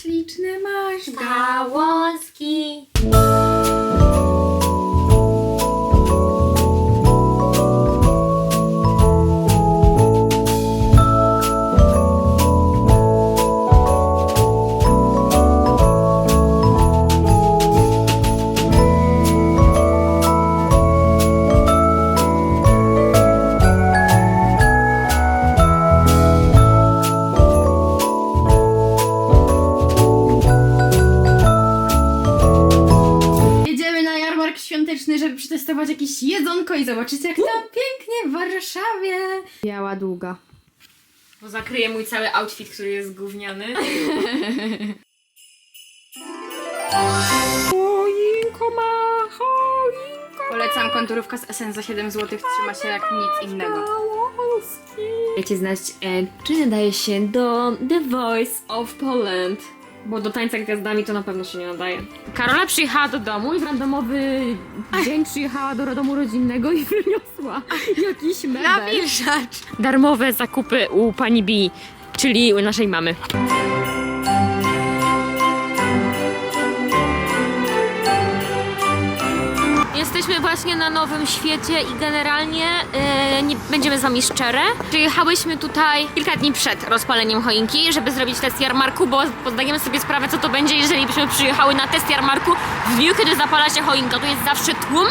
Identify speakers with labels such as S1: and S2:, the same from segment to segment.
S1: śliczne masz. Żeby przetestować jakieś jedzonko i zobaczycie jak to pięknie w Warszawie. Biała długa.
S2: Bo zakryje mój cały outfit, który jest gówniany. Choinko ma, choinko
S1: Polecam konturówka z SN za 7 zł, trzyma się jak nic innego.
S2: Wiecie znać, e, czy nadaje się do The Voice of Poland? Bo do tańca gwiazdami to na pewno się nie nadaje. Karola przyjechała do domu i w randomowy dzień przyjechała do domu rodzinnego i wyniosła jakiś mebel.
S1: Nawilżacz!
S2: Darmowe zakupy u pani B, czyli u naszej mamy. Jesteśmy właśnie na Nowym Świecie i generalnie e, nie będziemy z wami szczere. Przyjechałyśmy tutaj kilka dni przed rozpaleniem choinki, żeby zrobić test jarmarku, bo zdajemy sobie sprawę, co to będzie, jeżeli byśmy przyjechały na test jarmarku w dniu, kiedy zapala się choinka. Tu jest zawsze tłum,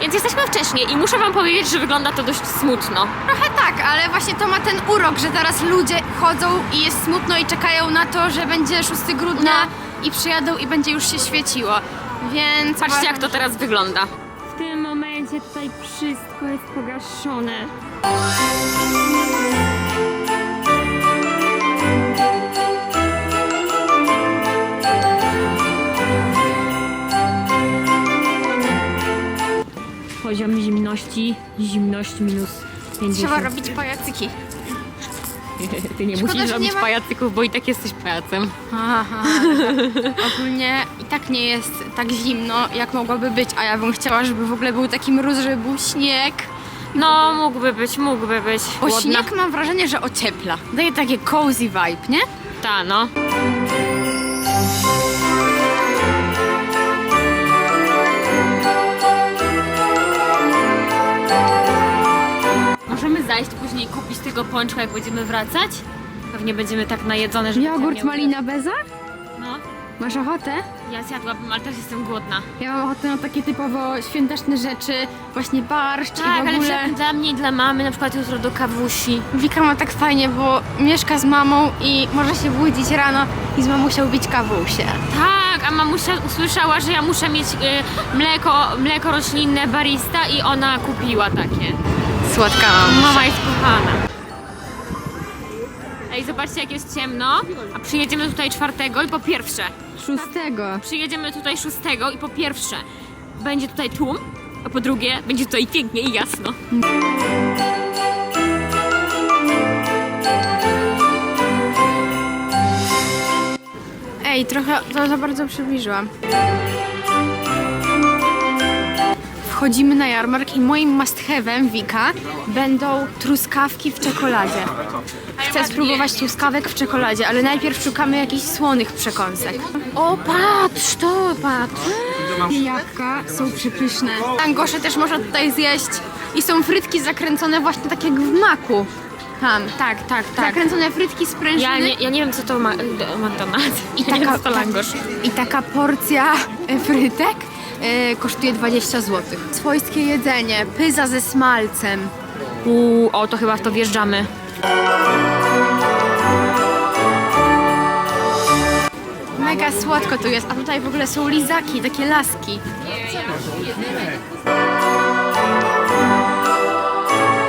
S2: więc jesteśmy wcześniej i muszę wam powiedzieć, że wygląda to dość smutno.
S1: Trochę tak, ale właśnie to ma ten urok, że teraz ludzie chodzą i jest smutno i czekają na to, że będzie 6 grudnia i przyjadą i będzie już się świeciło. Więc
S2: Patrzcie, jak to teraz wygląda. Momencie tutaj wszystko jest pogaszone. Poziom zimności, zimność minus 50.
S1: trzeba robić pajacyki.
S2: Ty nie
S1: Szkoda,
S2: musisz
S1: że
S2: robić
S1: ma-
S2: pajacyków, bo i tak jesteś pajacem.
S1: Aha, ogólnie i tak nie jest tak zimno, jak mogłoby być, a ja bym chciała, żeby w ogóle był taki mróz, żeby był śnieg.
S2: No, mógłby być, mógłby być.
S1: Bo
S2: Głodna.
S1: śnieg mam wrażenie, że ociepla. Daje takie cozy vibe, nie?
S2: Ta, no. Zajść później kupić tego pączka, jak będziemy wracać? Pewnie będziemy tak najedzone, że...
S1: Jogurt malina beza?
S2: No,
S1: Masz ochotę?
S2: ja zjadłabym, ale też jestem głodna.
S1: Ja mam ochotę na takie typowo świąteczne rzeczy, właśnie barszcz i
S2: Tak,
S1: w
S2: ale
S1: ogóle.
S2: dla mnie i dla mamy, na przykład jutro do kawusi.
S1: Wika ma tak fajnie, bo mieszka z mamą i może się budzić rano i z mamusią bić kawusie.
S2: Tak, a mamusia usłyszała, że ja muszę mieć y, mleko, mleko roślinne barista i ona kupiła takie.
S1: Słodka mama.
S2: Mama jest kochana. Ej, zobaczcie jak jest ciemno, a przyjedziemy tutaj czwartego i po pierwsze,
S1: Szóstego.
S2: przyjedziemy tutaj szóstego i po pierwsze będzie tutaj tłum, a po drugie będzie tutaj pięknie i jasno.
S1: Ej, trochę to za bardzo przybliżyłam. Wchodzimy na jarmark i moim must have'em Wika będą truskawki w czekoladzie. Chcę spróbować truskawek w czekoladzie, ale najpierw szukamy jakichś słonych przekąsek.
S2: O, patrz, to patrz.
S1: Jabłka są przepyszne. Angosze też można tutaj zjeść i są frytki zakręcone właśnie tak jak w maku. Tam.
S2: Tak, tak, tak.
S1: Zakręcone frytki z prężyny.
S2: Ja nie, ja nie wiem co to ma, McDonald's.
S1: I taka,
S2: langosz.
S1: I taka porcja e, frytek e, kosztuje 20 zł. Swojskie jedzenie, pyza ze smalcem.
S2: Uuu, o, to chyba w to wjeżdżamy.
S1: Mega słodko tu jest, a tutaj w ogóle są lizaki, takie laski.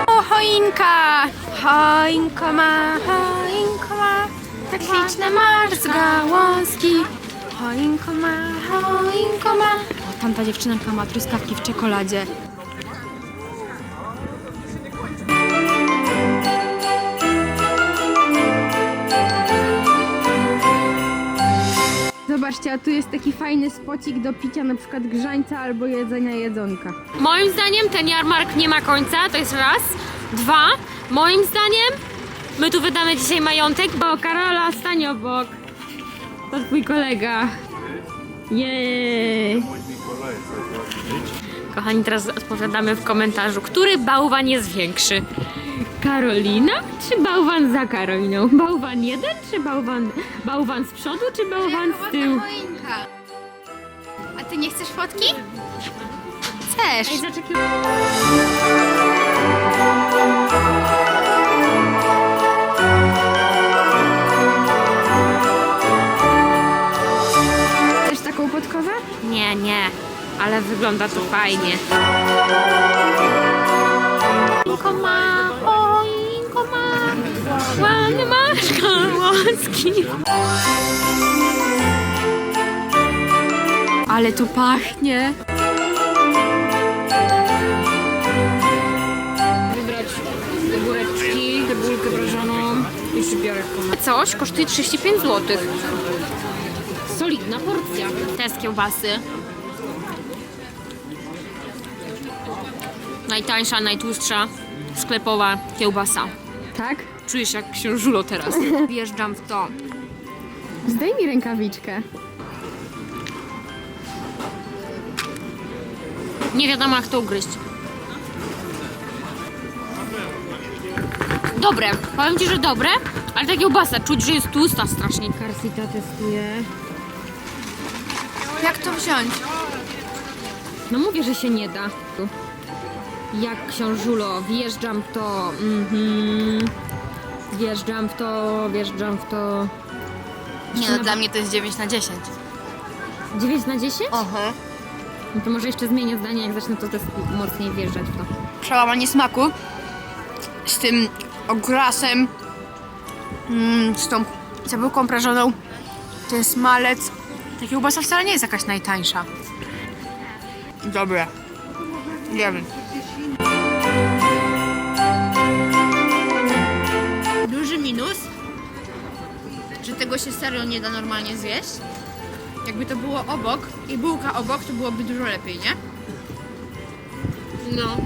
S1: O, choinka! Choinko ma, choinko ma, tak liczne masz gałązki. Choinko ma, choinko ma. O, tamta dziewczynka ma truskawki w czekoladzie. Zobaczcie, a tu jest taki fajny spocik do picia na przykład grzańca albo jedzenia jedzonka.
S2: Moim zdaniem ten jarmark nie ma końca, to jest raz. Dwa, moim zdaniem my tu wydamy dzisiaj majątek, bo Karola stanie obok. To twój kolega. Jej. Kochani, teraz odpowiadamy w komentarzu, który bałwan jest większy? Karolina czy bałwan za Karoliną? Bałwan jeden czy bałwan, bałwan z przodu czy bałwan z tyłu?
S1: choinka. A ty nie chcesz fotki? Chcesz.
S2: Ej, zaczekaj.
S1: Podkowę?
S2: Nie, nie, ale wygląda to fajnie. Choinko ma, choinko ma, ładny masz łaski.
S1: Ale tu pachnie.
S2: Wybrać góreczki, cebulkę prażoną i szybierek. Coś kosztuje 35 zł. Solidna porcja. Te z kiełbasy. Najtańsza, najtłustsza sklepowa kiełbasa.
S1: Tak?
S2: Czuję się jak książulo teraz. Wjeżdżam w to.
S1: Zdejmij rękawiczkę.
S2: Nie wiadomo jak to ugryźć. Dobre, powiem ci, że dobre, ale ta kiełbasa czuć, że jest tłusta strasznie. Karsita testuje.
S1: Jak to wziąć?
S2: No mówię, że się nie da. Jak książulo, wjeżdżam w to. Mhm. Wjeżdżam w to, wjeżdżam w to.
S1: Nie no, dla mnie to jest 9 na 10.
S2: 9 na 10?
S1: Oho.
S2: No to może jeszcze zmienię zdanie, jak zacznę to też mocniej wjeżdżać w to.
S1: Przełamanie smaku z tym ograsem, mm, z tą cebulką prażoną, ten smalec. Ta kiełbasa wcale nie jest jakaś najtańsza. Dobre. Wiem. Duży minus, że tego się serio nie da normalnie zjeść. Jakby to było obok i bułka obok, to byłoby dużo lepiej, nie? No.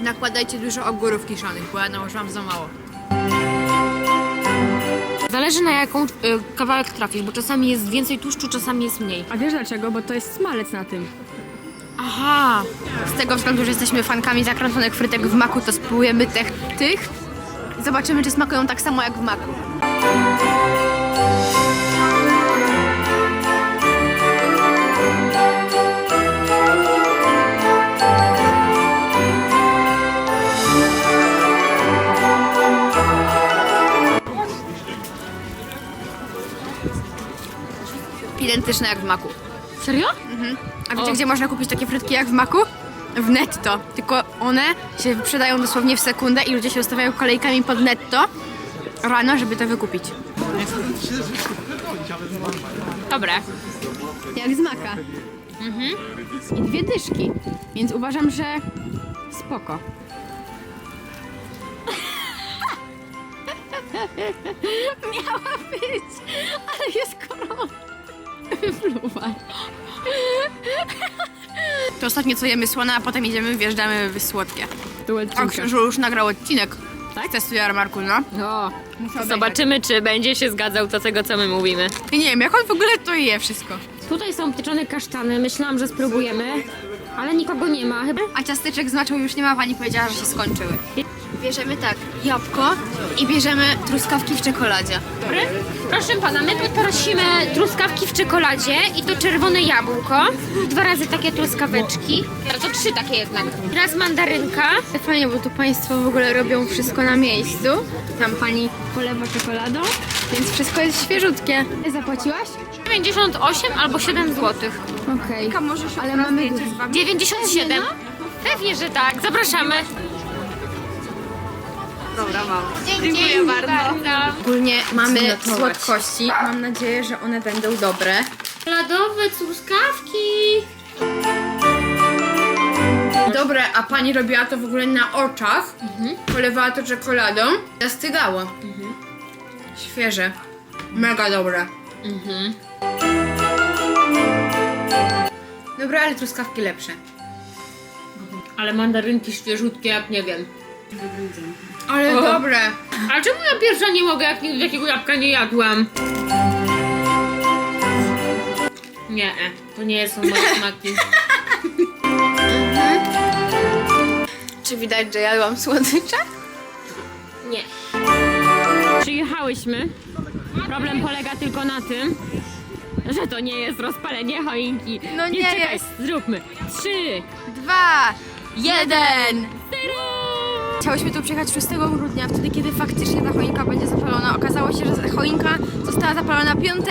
S1: Nakładajcie dużo ogórów kiszonych, bo ja nałożyłam za mało.
S2: Zależy na jaką y, kawałek trafisz, bo czasami jest więcej tłuszczu, czasami jest mniej.
S3: A wiesz dlaczego? Bo to jest smalec na tym.
S1: Aha! Z tego względu, że jesteśmy fankami zakręconych frytek w maku, to spróbujemy tych, tych i zobaczymy, czy smakują tak samo jak w maku. Identyczne jak w maku.
S2: Serio?
S1: A wiecie,
S2: O.
S1: gdzie można kupić takie frytki jak w Maku? W netto. Tylko one się wyprzedają dosłownie w sekundę i ludzie się ustawiają kolejkami pod netto rano, żeby to wykupić.
S2: Dobre.
S1: Jak z Maka. I dwie dyszki. Więc uważam, że spoko. Miała być. Wypluwa. To ostatnie co jemy słone, a potem idziemy, wjeżdżamy w słodkie.
S3: To
S1: A
S3: odcinka.
S1: Krzyżu już nagrał odcinek. Tak? Testu jarmarku, no.
S2: O, zobaczymy, czy będzie się zgadzał do tego, co my mówimy.
S1: I nie wiem, jak on w ogóle to je wszystko.
S2: Tutaj są pieczone kasztany, myślałam, że spróbujemy, ale nikogo nie ma. Chyba
S1: A ciasteczek z maczą już nie ma, pani powiedziała, że się skończyły. Bierzemy tak, jabłko i bierzemy truskawki w czekoladzie.
S2: Dobry. Proszę pana, my poprosimy truskawki w czekoladzie i to czerwone jabłko. Dwa razy takie truskaweczki. No to trzy takie jednak. Raz mandarynka.
S1: Fajnie, bo tu państwo w ogóle robią wszystko na miejscu. Tam pani polewa czekoladą, więc wszystko jest świeżutkie. Zapłaciłaś?
S2: 98 albo 7 zł.
S1: Okej. Ale mamy...
S2: 97? Pewnie, że tak. Zapraszamy. Dziękuję bardzo.
S1: Ogólnie mamy słodkości. Mam nadzieję, że one będą dobre.
S2: Ladowe truskawki.
S1: Dobre, a pani robiła to w ogóle na oczach. Polewała to czekoladą. Zastygało. Świeże. Mega dobre. Dobre, ale truskawki lepsze.
S2: Ale mandarynki świeżutkie, jak nie wiem.
S1: Ale dobre.
S2: Ale czemu ja pierwsza nie mogę, jak nigdy takiego jabłka nie jadłam? Nie, e, to nie są moje smaki.
S1: Czy widać, że jadłam słodycze?
S2: Nie. Przyjechałyśmy. Problem polega tylko na tym, że to nie jest rozpalenie choinki.
S1: No nie
S2: czekaj,
S1: jest.
S2: zróbmy. Trzy,
S1: Dwa, jeden.
S2: zero!
S1: Chciałyśmy tu przyjechać 6 grudnia, wtedy kiedy faktycznie ta choinka będzie zapalona. Okazało się, że choinka została zapalona 5.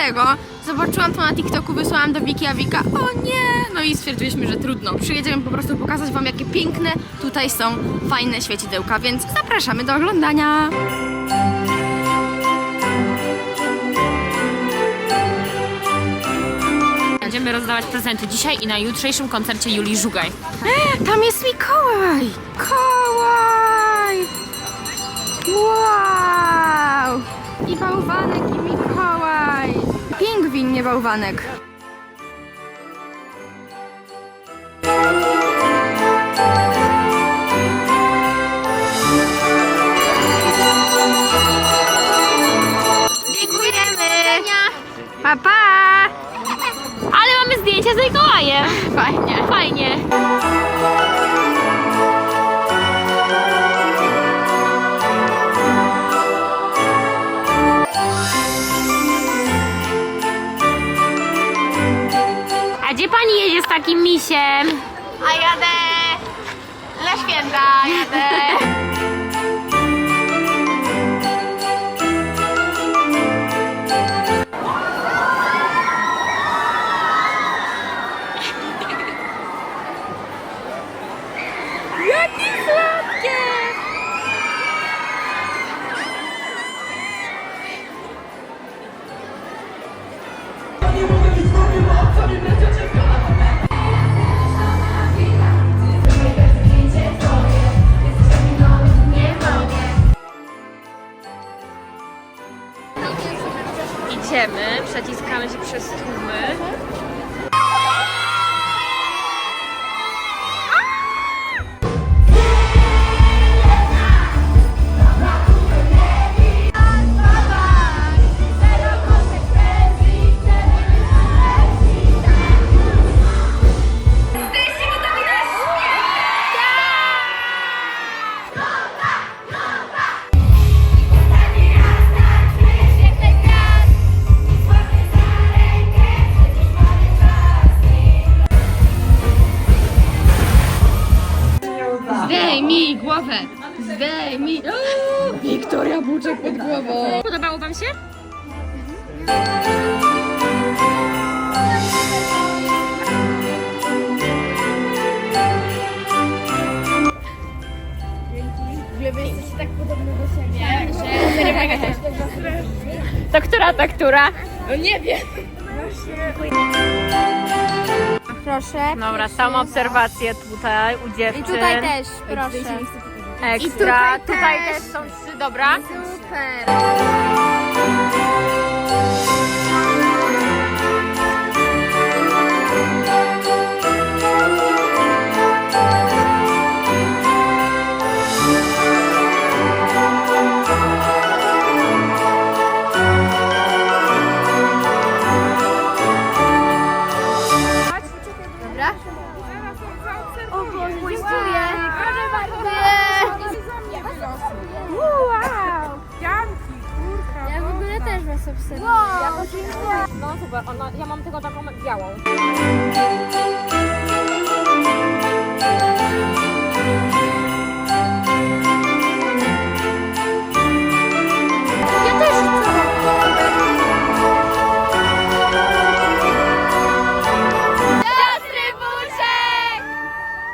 S1: Zobaczyłam to na TikToku, wysłałam do Wiki, a Wika, o nie! No i stwierdziliśmy, że trudno. Przyjedziemy po prostu pokazać Wam, jakie piękne tutaj są fajne świecidełka, więc zapraszamy do oglądania.
S2: Będziemy rozdawać prezenty dzisiaj i na jutrzejszym koncercie Julii Żugaj.
S1: Tam jest Mikołaj! Kołaj! Wow! I bałwanek, i Mikołaj! Pingwin, nie bałwanek. Dziękujemy! Pa, pa!
S2: Zdjęcia z Mikołajem!
S1: Fajnie.
S2: Fajnie. A gdzie pani jedzie z takim misiem?
S1: A jadę na święta, jadę.
S2: Przeciskamy się przez tłumy. To która, to która?
S4: Proszę.
S2: Dobra, są obserwacje tutaj u dziewczyn.
S4: I tutaj też, proszę.
S2: Ekstra.
S4: I tutaj też.
S2: są trzy, dobra. Super. Ona, ja mam tylko taką białą.